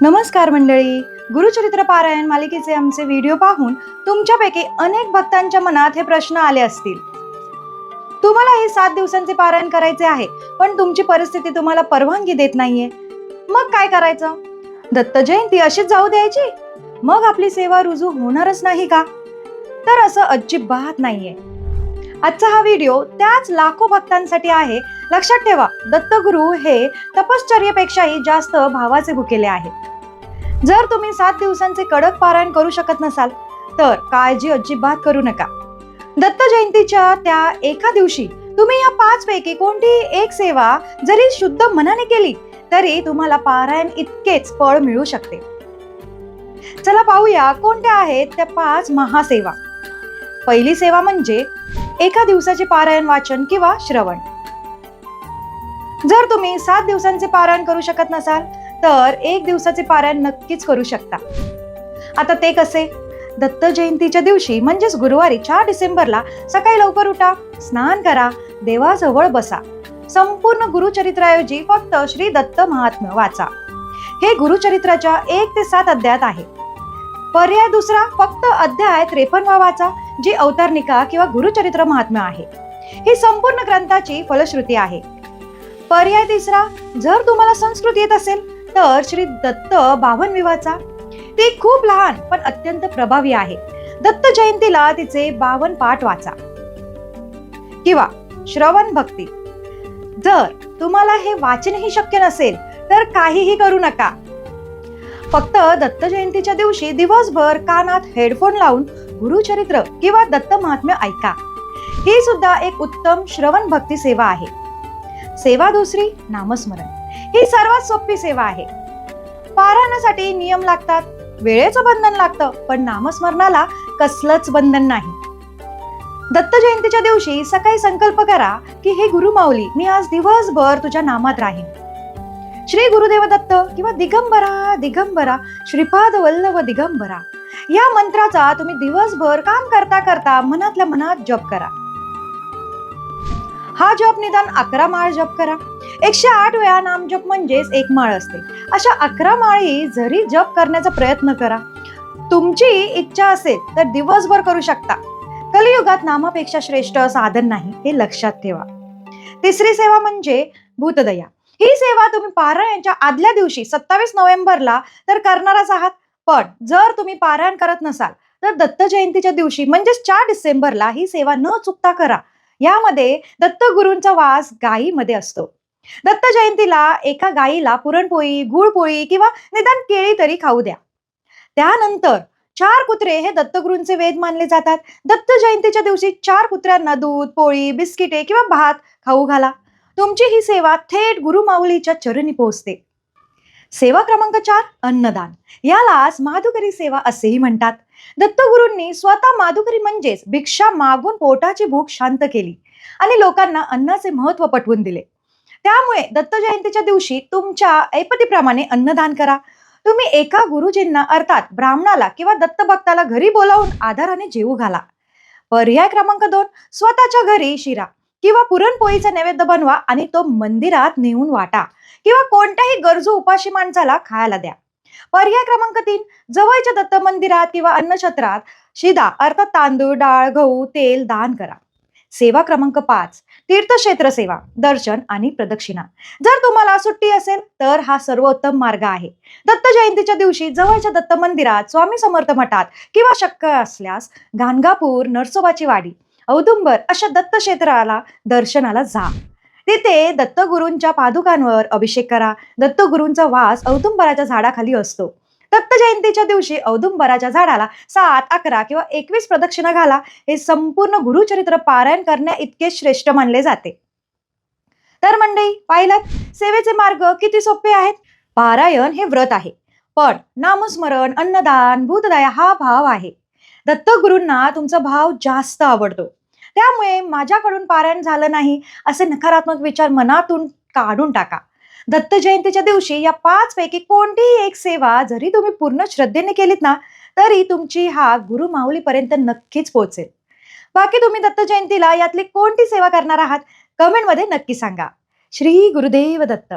नमस्कार मंडळी. गुरुचरित्र पारायण मालिकेचे आमचे व्हिडिओ पाहून तुमच्यापैकी अनेक भक्तांच्या मनात हे प्रश्न आले असतील. तुम्हाला हे सात दिवसांचे पारायण करायचे आहे पण तुमची परिस्थिती तुम्हाला परवानगी देत नाहीये. मग काय करायचं? दत्त जयंती अशीच जाऊ द्यायची? मग आपली सेवा रुजू होणारच नाही का? तर असं अजिबात नाहीये. आजचा हा व्हिडिओ त्याच लाखो भक्तांसाठी आहे. लक्षात ठेवा दत्तगुरु हे तपश्चर्येपेक्षाही जास्त भावाचे भुकेले आहेत. जर तुम्ही सात दिवसांचे कडक पारायण करू शकत नसाल तर काळजी अजिबात करू नका. दत्त जयंतीच्या त्या एका दिवशी तुम्ही या पाच पैकी कोणतीही एक सेवा जरी शुद्ध मनाने केली तरी तुम्हाला पारायण इतकेच फळ मिळू शकते. चला पाहूया कोणत्या आहेत त्या पाच महासेवा. पहिली सेवा म्हणजे एका दिवसाचे पारायण वाचन किंवा श्रवण. जर तुम्ही सात दिवसांचे पारायण करू शकत नसाल तर एक दिवसाचे पारायण नक्कीच करू शकता. आता ते कसे? दत्त जयंतीच्या दिवशी म्हणजेच गुरुवारी चार डिसेंबरला सकाळी लवकर उठा स्नान करा देवाजवळ बसा. संपूर्ण गुरुचरित्राऐवजी फक्त श्री दत्त महात्म्य वाचा. हे गुरुचरित्राच्या एक ते सात अध्यायात आहे. पर्याय दुसरा फक्त अध्याय त्रेपन्नवा वावाचा जी अवतारनिका किंवा गुरुचरित्र महात्म्य आहे. ही संपूर्ण ग्रंथाची फलश्रुती आहे. पर्याय तिसरा जर तुम्हाला संस्कृत येत असेल तर श्री दत्त बावन विवाचा ती खूप लहान पण अत्यंत प्रभावी आहे. दत्त जयंतीला तिचे बावन पाठ वाचा. किंवा श्रवण भक्ती. जर तुम्हाला हे वाचनही शक्य नसेल तर काहीही करू नका. फक्त दत्त जयंतीच्या दिवशी दिवसभर कानात हेडफोन लावून गुरुचरित्र किंवा दत्त महात्म्य ऐका. ही सुद्धा एक उत्तम श्रवण भक्ती सेवा आहे. सेवा दुसरी नामस्मरण. ही सर्वात सोपी सेवा आहे. पारायणासाठी नियम लागतात वेळेचं बंधन लागतं पण नामस्मरणाला कसलंच बंधन नाही. दत्त जयंतीच्या दिवशी सकाळी संकल्प करा की हे गुरु माऊली मी आज दिवसभर तुझ्या नामात राहीन. श्री गुरुदेव दत्त किंवा दिगंबरा दिगंबरा श्रीपाद वल्लभ दिगंबरा. या मंत्राचा तुम्ही दिवसभर काम करता करता मनातल्या मनात जप करा. हा जप निदान अकरा माळ जप करा. एकशे आठ वेळा नाम जप म्हणजेच एक माळ असते. अशा अकरा माळी जरी जप करण्याचा प्रयत्न करा. तुमची इच्छा असेल तर दिवसभर करू शकता. कलियुगात नामापेक्षा श्रेष्ठ साधन नाही हे लक्षात ठेवा. तिसरी सेवा म्हणजे भूतदया. ही सेवा तुम्ही पारायणच्या आदल्या दिवशी सत्तावीस नोव्हेंबरला तर करणारच आहात. पण जर तुम्ही पारायण करत नसाल तर दत्त जयंतीच्या दिवशी म्हणजेच चार डिसेंबरला ही सेवा न चुकता करा. यामध्ये दत्तगुरूंचा वास गायीमध्ये असतो. दत्त जयंतीला एका गायीला पुरणपोळी गुळपोळी किंवा निदान केळी तरी खाऊ द्या. त्यानंतर चार कुत्रे हे दत्तगुरूंचे वेद मानले जातात. दत्त जयंतीच्या दिवशी चार कुत्र्यांना दूध पोळी बिस्किटे किंवा भात खाऊ घाला. तुमची ही सेवा थेट गुरुमाऊलीच्या चरणी पोहोचते. सेवा क्रमांक चार अन्नदान. यालाच माधुकरी सेवा असेही म्हणतात. दत्तगुरूंनी स्वतः माधुकरी म्हणजेच भिक्षा मागून पोटाची भूक शांत केली आणि लोकांना अन्नाचे महत्त्व पटवून दिले. त्यामुळे दत्त जयंतीच्या दिवशी तुमच्या ऐपतीप्रमाणे अन्नदान करा. तुम्ही एका गुरुजींना अर्थात ब्राह्मणाला किंवा दत्तभक्ताला घरी बोलावून आधाराने जेवू घाला. पर्याय क्रमांक दोन स्वतःच्या घरी शिरा. किंवा पुरणपोळीचा नैवेद्य बनवा आणि तो मंदिरात नेऊन वाटा. किंवा कोणत्याही गरजू उपाशी माणसाला खायला द्या. पर्याय क्रमांक तीन जवळच्या दत्त मंदिरात किंवा अन्नछत्रात शिदा अर्थात तांदूळ डाळ गहू तेल दान करा. सेवा क्रमांक पाच तीर्थक्षेत्र सेवा दर्शन आणि प्रदक्षिणा. जर तुम्हाला सुट्टी असेल तर हा सर्वोत्तम मार्ग आहे. दत्त जयंतीच्या दिवशी जवळच्या दत्त मंदिरात स्वामी समर्थ मठात किंवा शक्य असल्यास गाणगापूर नरसोबाची वाडी औदुंबर अशा दत्त क्षेत्राला दर्शनाला जा. तिथे दत्तगुरूंच्या पादुकांवर अभिषेक करा. दत्तगुरूंचा वास औदुंबराच्या झाडाखाली असतो. दत्त जयंतीच्या दिवशी औदुंबराच्या झाडाला सात अकरा किंवा एकवीस प्रदक्षिणा घाला. हे संपूर्ण गुरुचरित्र पारायण करण्या इतके श्रेष्ठ मानले जाते. तर मंडळी पाहिलं? सेवेचे मार्ग किती सोपे आहेत? पारायण हे व्रत आहे. पण नामस्मरण अन्नदान भूतदया हा भाव आहे. दत्तगुरूंना तुमचा भाव जास्त आवडतो. त्यामुळे माझ्याकडून पारायण झालं नाही असे नकारात्मक विचार मनातून काढून टाका. दत्त जयंतीच्या दिवशी या पाच पैकी कोणतीही एक सेवा जरी तुम्ही पूर्ण श्रद्धेने केलीत ना तरी तुमची हा गुरु माऊलीपर्यंत नक्कीच पोहोचेल. बाकी तुम्ही दत्त जयंतीला यातली कोणती सेवा करणार आहात? कमेंटमध्ये नक्की सांगा. श्री गुरुदेव दत्त.